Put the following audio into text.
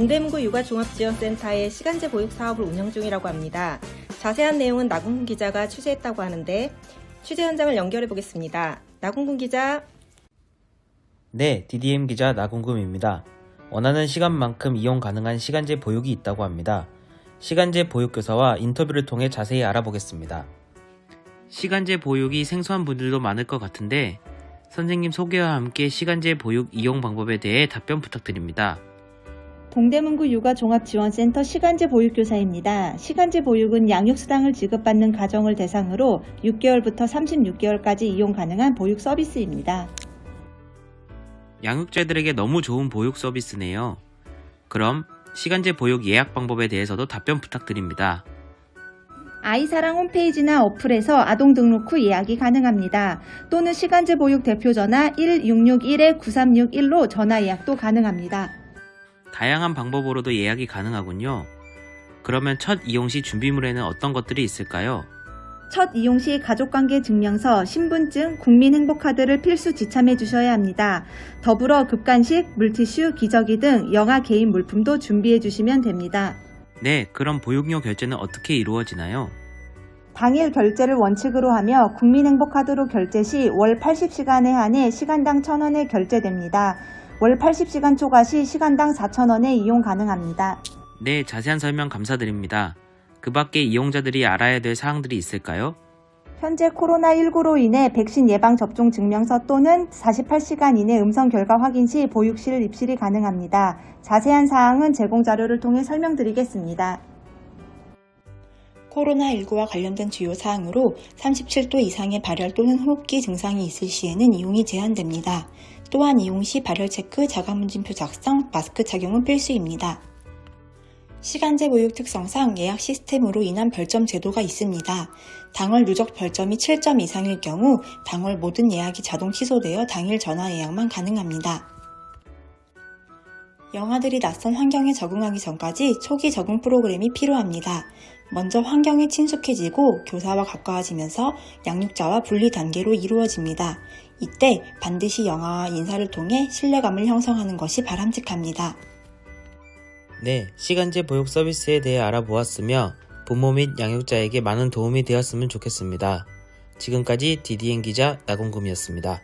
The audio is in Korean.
동대문구 육아종합지원센터의 시간제 보육 사업을 운영 중이라고 합니다. 자세한 내용은 나군군 기자가 취재했다고 하는데 취재 현장을 연결해 보겠습니다. 나군군 기자. 네, DDM 기자 나궁금입니다. 원하는 시간만큼 이용 가능한 시간제 보육이 있다고 합니다. 시간제 보육교사와 인터뷰를 통해 자세히 알아보겠습니다. 시간제 보육이 생소한 분들도 많을 것 같은데 선생님 소개와 함께 시간제 보육 이용 방법에 대해 답변 부탁드립니다. 동대문구 육아종합지원센터 시간제 보육교사입니다. 시간제 보육은 양육수당을 지급받는 가정을 대상으로 6개월부터 36개월까지 이용 가능한 보육 서비스입니다. 양육자들에게 너무 좋은 보육 서비스네요. 그럼 시간제 보육 예약 방법에 대해서도 답변 부탁드립니다. 아이사랑 홈페이지나 어플에서 아동 등록 후 예약이 가능합니다. 또는 시간제 보육 대표 전화 1661-9361로 전화 예약도 가능합니다. 다양한 방법으로도 예약이 가능하군요. 그러면 첫 이용 시 준비물에는 어떤 것들이 있을까요? 첫 이용 시 가족관계 증명서, 신분증, 국민행복카드를 필수 지참해 주셔야 합니다. 더불어 급간식, 물티슈, 기저귀 등 영아 개인 물품도 준비해 주시면 됩니다. 네, 그럼 보육료 결제는 어떻게 이루어지나요? 당일 결제를 원칙으로 하며 국민행복카드로 결제 시 월 80시간에 한해 시간당 1,000원에 결제됩니다. 월 80시간 초과 시 시간당 4,000원에 이용 가능합니다. 네, 자세한 설명 감사드립니다. 그 밖에 이용자들이 알아야 될 사항들이 있을까요? 현재 코로나19로 인해 백신 예방 접종 증명서 또는 48시간 이내 음성 결과 확인 시 보육실 입실이 가능합니다. 자세한 사항은 제공 자료를 통해 설명드리겠습니다. 코로나19와 관련된 주요 사항으로 37도 이상의 발열 또는 호흡기 증상이 있을 시에는 이용이 제한됩니다. 또한 이용 시 발열 체크, 자가문진표 작성, 마스크 착용은 필수입니다. 시간제 보육 특성상 예약 시스템으로 인한 별점 제도가 있습니다. 당월 누적 별점이 7점 이상일 경우 당월 모든 예약이 자동 취소되어 당일 전화 예약만 가능합니다. 영아들이 낯선 환경에 적응하기 전까지 초기 적응 프로그램이 필요합니다. 먼저 환경에 친숙해지고 교사와 가까워지면서 양육자와 분리 단계로 이루어집니다. 이때 반드시 영아와 인사를 통해 신뢰감을 형성하는 것이 바람직합니다. 네, 시간제 보육 서비스에 대해 알아보았으며 부모 및 양육자에게 많은 도움이 되었으면 좋겠습니다. 지금까지 DDN 기자 나공금이었습니다.